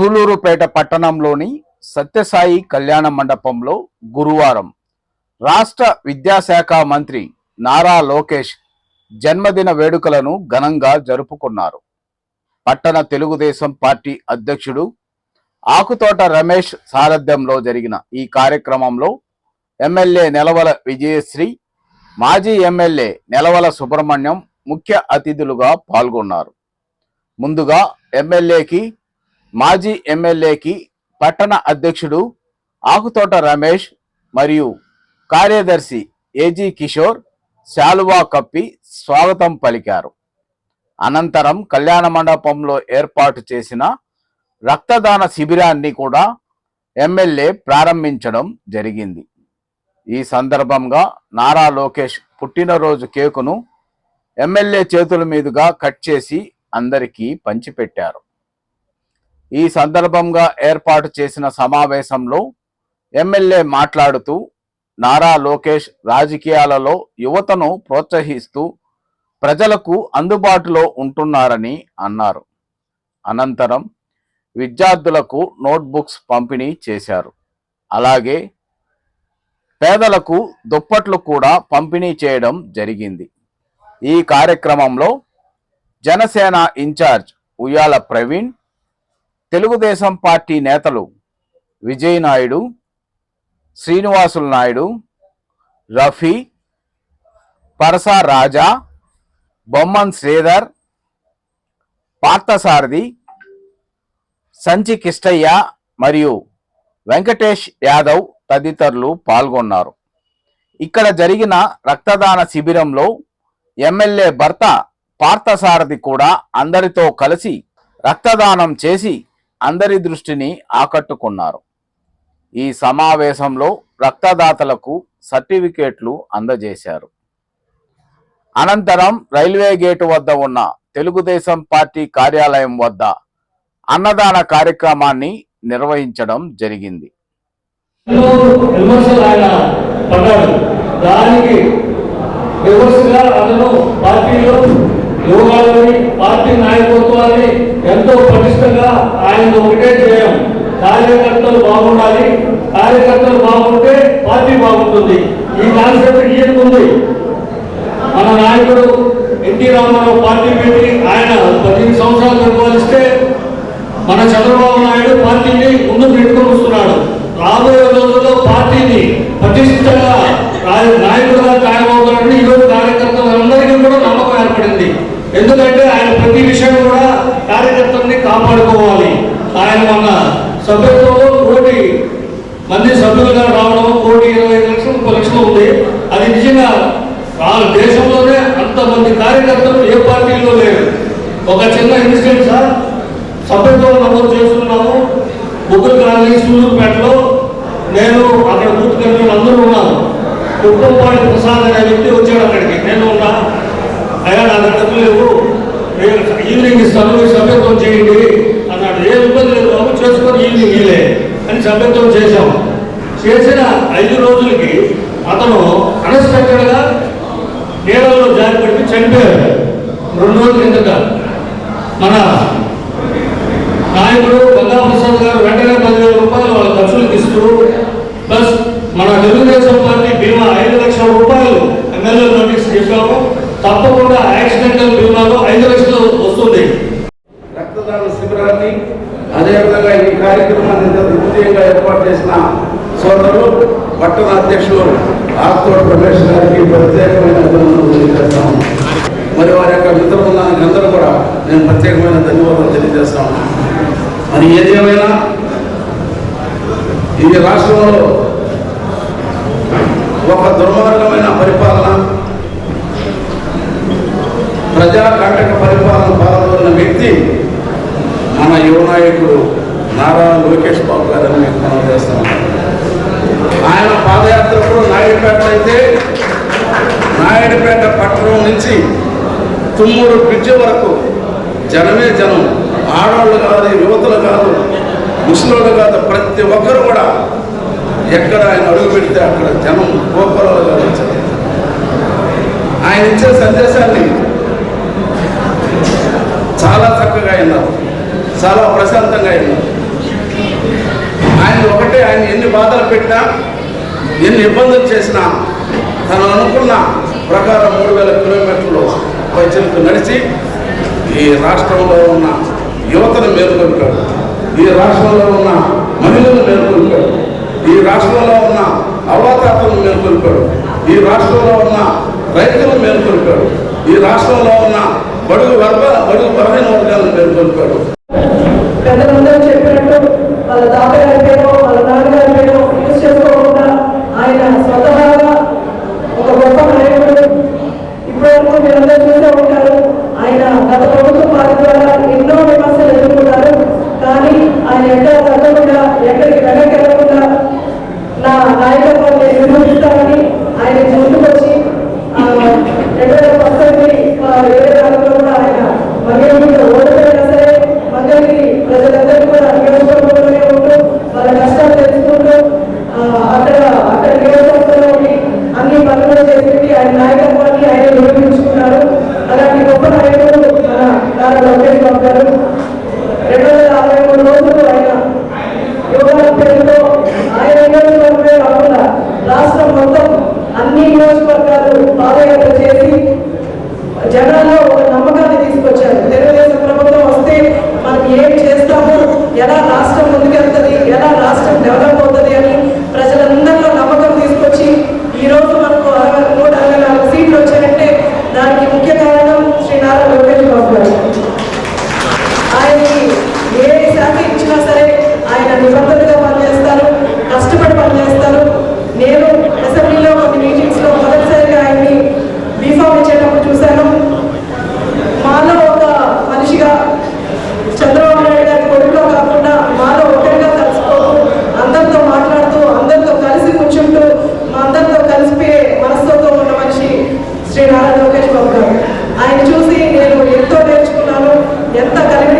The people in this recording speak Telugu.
సూలూరుపేట పట్టణంలోని సత్యసాయి కళ్యాణ మండపంలో గురువారం రాష్ట్ర విద్యాశాఖ మంత్రి నారా లోకేష్ జన్మదిన వేడుకలను ఘనంగా జరుపుకున్నారు. పట్టణ తెలుగుదేశం పార్టీ అధ్యక్షుడు ఆకుతోట రమేష్ సారథ్యంలో జరిగిన ఈ కార్యక్రమంలో ఎమ్మెల్యే నెలవల విజయశ్రీ మాజీ ఎమ్మెల్యే నెలవల సుబ్రహ్మణ్యం ముఖ్య అతిథులుగా పాల్గొన్నారు. ముందుగా ఎమ్మెల్యేకి మాజీ ఎమ్మెల్యేకి పట్టణ అధ్యక్షుడు ఆకుతోట రమేష్ మరియు కార్యదర్శి ఏజీ కిషోర్ శాలువా కప్పి స్వాగతం పలికారు. అనంతరం కళ్యాణ మండపంలో ఏర్పాటు చేసిన రక్తదాన శిబిరాన్ని కూడా ఎమ్మెల్యే ప్రారంభించడం జరిగింది. ఈ సందర్భంగా నారా లోకేష్ పుట్టినరోజు కేకును ఎమ్మెల్యే చేతుల మీదుగా కట్ చేసి అందరికీ పంచిపెట్టారు. ఈ సందర్భంగా ఏర్పాటు చేసిన సమావేశంలో ఎమ్మెల్యే మాట్లాడుతూ నారా లోకేష్ రాజకీయాలలో యువతను ప్రోత్సహిస్తూ ప్రజలకు అందుబాటులో ఉంటున్నారని అన్నారు. అనంతరం విద్యార్థులకు నోట్బుక్స్ పంపిణీ చేశారు. అలాగే పేదలకు దుప్పట్లు కూడా పంపిణీ చేయడం జరిగింది. ఈ కార్యక్రమంలో జనసేన ఇన్ఛార్జ్ ఉయ్యాల ప్రవీణ్ తెలుగుదేశం పార్టీ నేతలు విజయ్ నాయుడు శ్రీనివాసులు నాయుడు రఫీ పరసా రాజా బొమ్మన్ శ్రీధర్ పార్థసారథి సంచి కిష్టయ్య మరియు వెంకటేష్ యాదవ్ తదితరులు పాల్గొన్నారు. ఇక్కడ జరిగిన రక్తదాన శిబిరంలో ఎమ్మెల్యే భర్త పార్థసారథి కూడా అందరితో కలిసి రక్తదానం చేసి అందరి దృష్టిని ఆకట్టుకున్నారు. ఈ సమావేశంలో రక్తదాతలకు సర్టిఫికేట్లు అందజేశారు. అనంతరం రైల్వే గేటు వద్ద ఉన్న తెలుగుదేశం పార్టీ కార్యాలయం వద్ద అన్నదాన కార్యక్రమాన్ని నిర్వహించడం జరిగింది. దానికి అతను పార్టీలో యోగాలని పార్టీ నాయకత్వాన్ని ఎంతో పటిష్టంగా ఆయన ఒకటే చేయం. కార్యకర్తలు బాగుండాలి. కార్యకర్తలు బాగుంటే పార్టీ బాగుంటుంది. ఈ కాన్సెప్ట్ ఈయనకుంది. మన నాయకుడు ఎన్టీ రామారావు పార్టీ పెట్టి ఆయన పదిహేను సంవత్సరాలు పరిపాలిస్తే మన చంద్రబాబు నాయుడు పార్టీని ముందు పెట్టుకొని వస్తున్నాడు రాబోయే రోజుల్లో పార్టీని పటిష్టంగా నాయకుడుగా ఖాయమవుతారని ఈరోజు కార్యకర్తలందరికీ కూడా నమ్మకం ఏర్పడింది. ఎందుకంటే ఆయన ప్రతి విషయం కూడా కార్యకర్తల్ని కాపాడుకోవాలి. ఆయన మన సభ్యత్వంలో కోటి మంది సభ్యులుగా రావడం కోటి ఇరవై ఐదు లక్షలు ముప్పై లక్షలు ఉంది. అది నిజంగా వాళ్ళ దేశంలోనే అంతమంది కార్యకర్తలు ఏ పార్టీలో లేరు. ఒక చిన్న ఇన్సిడెంట్ సార్ సభ్యత్వం నమోదు చేస్తున్నాము. ముగ్గురు కాలనీ సూళ్ళూరుపేటలో నేను అక్కడ బూత్ అందరూ ఉన్నాను కుటుంబాడి ప్రసాద్ అనే వ్యక్తి వచ్చాడు అక్కడికి. నేను ఉన్నా అయ్యా నా డబ్బు డబ్బులు లేవు. నేను ఈవినింగ్ ఇస్తాను మీరు సభ్యత్వం చేయండి అన్నాడు. ఏ ఇబ్బంది లేదు బాబు చేసుకొని ఈవినింగ్ ఇలే అని సభ్యత్వం చేశాం. చేసిన ఐదు రోజులకి అతను అన్ఎక్స్పెక్టెడ్గా నీళ్ళలో జారిపడి చనిపోయాడు. రెండు రోజుల కిందట మన నాయకుడు గంగాప్రసాద్ గారు వెంటనే పదివేల రూపాయలు వాళ్ళ ఖర్చులకు ఇస్తూ ప్లస్ మన తెలుగుదేశం పార్టీ బీమా ఐదు లక్షల రూపాయలు ఎమ్మెల్యే నోటీస్ చేశాము. తప్పకుండా యాక్సిడెంటల్ బీమాలో ఐదు లక్షలు వస్తుంది. రక్తదాన శిబిరాన్ని అదేవిధంగా ఈ కార్యక్రమాన్ని ఇంత ఏర్పాటు చేసిన సోదరులు పట్టణ అధ్యక్షులు ఆర్తోడ్ రమేష్ గారికి ప్రత్యేకమైన అభినందనలు తెలియజేస్తాము మరి వారి యొక్క మిత్ర బృందానికి అందరూ కూడా నేను ప్రత్యేకమైన ధన్యవాదాలు తెలియజేస్తాను మరి ఏది ఏమైనా రాష్ట్రంలో ఒక దుర్మార్గమైన పరిపాలన ప్రజాకంటక పరిపాలన పాల్గొన్న వ్యక్తి మన యువనాయకుడు నారా లోకేష్ బాబు గారని మీకు మనం చేస్తాం ఆయన పాదయాత్రప్పుడు నాయుడుపేట అయితే నాయుడుపేట పట్టణం నుంచి తుమ్మూరు బ్రిడ్జి వరకు జనమే జనం ఆడవాళ్ళు కాదు యువతలు కాదు ముసలోళ్ళు కాదు ప్రతి ఒక్కరు కూడా ఎక్కడ ఆయన అడుగు పెడితే అక్కడ జనం గోపురాలుగా ఆయన ఇచ్చే సందేశాన్ని చాలా చక్కగా విన్నారు చాలా ప్రశాంతంగా అయినారు. ఆయన ఒకటే ఆయన ఎన్ని బాధలు పెట్టినా ఎన్ని ఇబ్బందులు చేసినా తను అనుకున్న ప్రకారం మూడు వేల కిలోమీటర్లు వైద్యులకు నడిచి ఈ రాష్ట్రంలో ఉన్న యువతను మేల్కొల్పాడు. ఈ రాష్ట్రంలో ఉన్న మహిళను మేల్కొల్పాడు. ఈ రాష్ట్రంలో ఉన్న అవాతాతలను మేల్కొల్పాడు. ఈ రాష్ట్రంలో ఉన్న రైతులను మేల్కొల్పాడు. ఈ రాష్ట్రంలో ఉన్న బడుగు వర్గ బడుగు పరమైన వర్గాలను పేర్కొల్పాడు పెద్దలందరూ చెప్పినట్టు వాళ్ళ దాదాపు ఎలా నేను ఎంతో నేర్చుకున్నాను ఎంత కలిగి